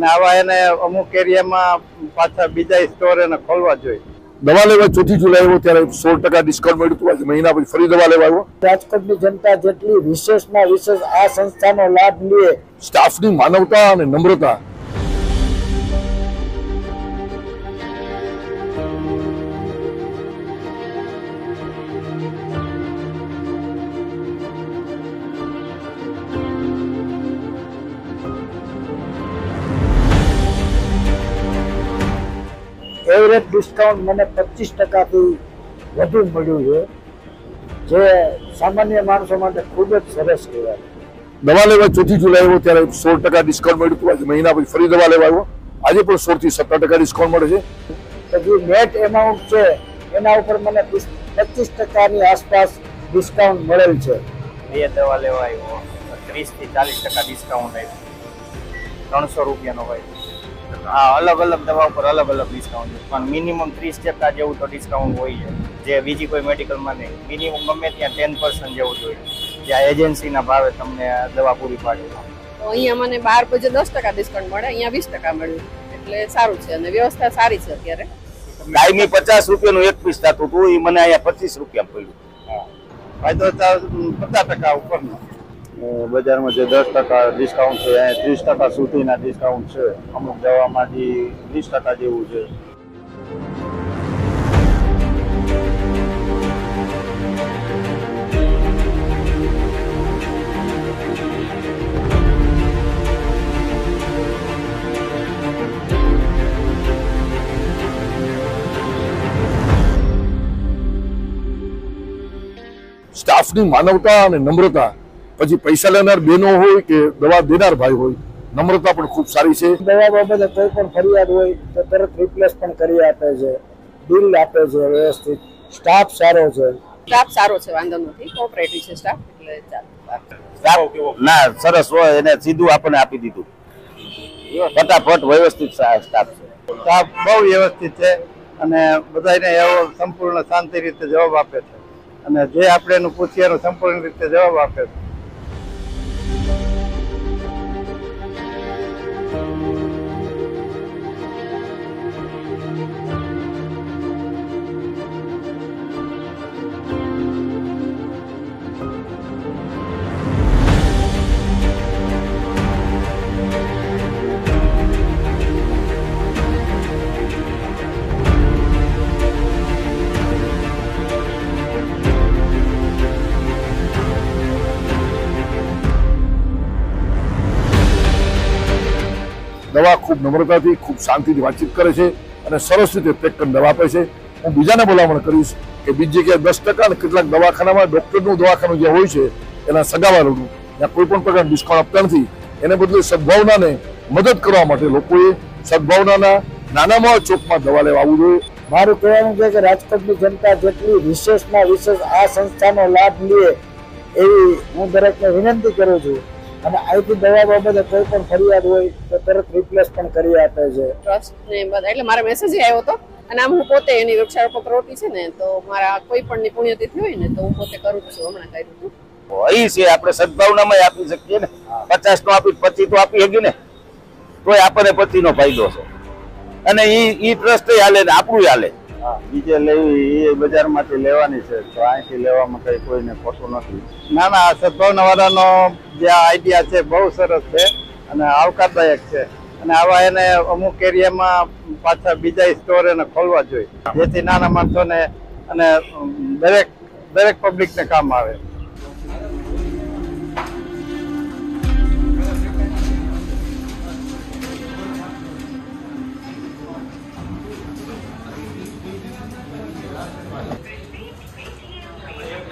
અને આવા એને અમુક એરિયામાં પાછા બીજા સ્ટોર એને ખોલવા જોઈએ. દવા લેવા ચોથી જુલાઈ આવ્યો ત્યારે સોળ ટકા ડિસ્કાઉન્ટ મળ્યું હતું. આજે મહિના પછી ફરી દવા લેવા આવ્યો. રાજકોટની જનતા જેટલી વિશેષમાં વિશેષ આ સંસ્થાનો લાભ લે સ્ટાફની માનવતા અને નમ્રતા એવરેજ ડિસ્કાઉન્ટ મને પચીસ ટકાથી વધુ મળ્યું છે જે સામાન્ય માણસો માટે ખૂબ જ સરસ કહેવાય. દવા લેવા ચોથી જુલાઈ આવ્યો ત્યારે સોળ ટકા ડિસ્કાઉન્ટ મળ્યું હતું. આજે મહિના પછી ફરી દવા લેવા આવ્યો. આજે પણ સોળથી સત્તર ટકા ડિસ્કાઉન્ટ મળે છે. તો જે નેટ એમાઉન્ટ છે એના ઉપર મને પચીસ ટકાની આસપાસ ડિસ્કાઉન્ટ મળેલ છે. બે દવા લેવા આવ્યો. ત્રીસથી ચાલીસ ટકા ડિસ્કાઉન્ટ આવ્યું ત્રણસો રૂપિયાનો હોય. હા અલગ અલગ દવા ઉપર અલગ અલગ ડિસ્કાઉન્ટ છે પણ મિનિમમ ત્રીસ ટકા જેવું તો ડિસ્કાઉન્ટ હોય છે જે બીજી કોઈ મેડિકલમાં નહીં. મિનિમમ ગમે ત્યાં ટેન પર્સન્ટ જેવું જોઈએ જ્યાં એજન્સીના ભાવે તમને દવા પૂરી પાડે. તો અહીંયા મને બાર બજે દસ ટકા ડિસ્કાઉન્ટ મળે અહીંયા વીસ ટકા મળ્યું એટલે સારું છે. અને વ્યવસ્થા સારી છે અત્યારે. કાયમી પચાસ રૂપિયાનું એક પીસ થતું હતું એ મને અહીંયા પચીસ રૂપિયા પડ્યું. ફાયદો તો પચાસ ટકા ઉપરનો. બજારમાં જે દસ ટકા ડિસ્કાઉન્ટ છે, અહીંયા ત્રીસ ટકા સુધીના ડિસ્કાઉન્ટ છે. અમુક દવામાં જે વીસ ટકા જેવું છે. સ્ટાફની માનવતા અને નમ્રતા પછી પૈસા લેનાર બહેનો હોય કે દવા દેનાર ભાઈ હોય નમ્રતા પણ ખૂબ સારી છે. દવા બાબતે કોઈ પણ ફરિયાદ હોય તો તરત રિપ્લેસ પણ કરી આપે છે. બિલ આપે છે વ્યવસ્થિત. સ્ટાફ સારો છે. સ્ટાફ સારો છે વાંધો નથી. કોઓપરેટિવ છે સ્ટાફ એટલે ચાલે. ના સરસ હોય એને સીધું આપણને આપી દીધું. ફટાફટ વ્યવસ્થિત સ્ટાફ છે. સ્ટાફ બહુ વ્યવસ્થિત છે અને બધાને એવો સંપૂર્ણ શાંતિ રીતે જવાબ આપે છે. અને જે આપણે એનું પૂછીએ એનો સંપૂર્ણ રીતે જવાબ આપે છે. દવા ખૂબ નમ્રતાથી, ખૂબ શાંતિથી વાતચીત કરે છે અને સરસ રીતે પેક કરીને દવા આપે છે. હું બીજાને ભલામણ કરીશ કે બીજી જગ્યાએ દસ ટકા અને કેટલાક દવાખાનામાં ડૉક્ટરનું દવાખાનું જે હોય છે, એના સગાવાળાનું, ત્યાં કોઈ પણ પ્રકારનું ડિસ્કાઉન્ટ આપતા નથી. એને બદલે સદભાવનાને મદદ કરવા માટે લોકોએ સદભાવનાના નાનામાં ચોકમાં દવા લેવા આવવું જોઈએ. મારું કહેવાનું છે કે રાજકોટની જનતા જેટલી વિશેષમાં વિશેષ આ સંસ્થાનો લાભ લે, એવી હું દરેકને વિનંતી કરું છું. અને અહીંથી દવા બાબતે કોઈ પણ ફરિયાદ હોય તો તરત રિપ્લેસ પણ કરી આપે છે. ટ્રસ્ટ ને એટલે મારા મેસેજ આવ્યો હતો. અને આમ હું પોતે એની વૃક્ષારોપક પ્રવૃત્તિ છે ને તો મારા કોઈ પણ ની પુણ્યતિથિ હોય ને તો હું પોતે કરું છું હમણાં કર્યું હતું. અહીં છે આપણે સદભાવનામાં આપી શકીએ ને. પચાસ નો આપી પચીસ તો આપી શકીએ ને. તોય આપણને પચીસ નો ફાયદો છે. અને ઈ ઈ ટ્રસ્ટ હાલે ને આપણું હાલે. બીજે લેવી એ બજારમાંથી લેવાની છે. તો અહીંથી લેવામાં કઈ કોઈને ખોટું નથી. ના ના, આ સદભાવના વાળાનો જે આઈડિયા છે, બહુ સરસ છે અને આવકારદાયક છે. અને આવા એને અમુક એરિયામાં પાછા બીજા સ્ટોર એને ખોલવા જોઈએ. જેથી નાના માણસોને અને દરેક દરેક પબ્લિકને કામ આવે.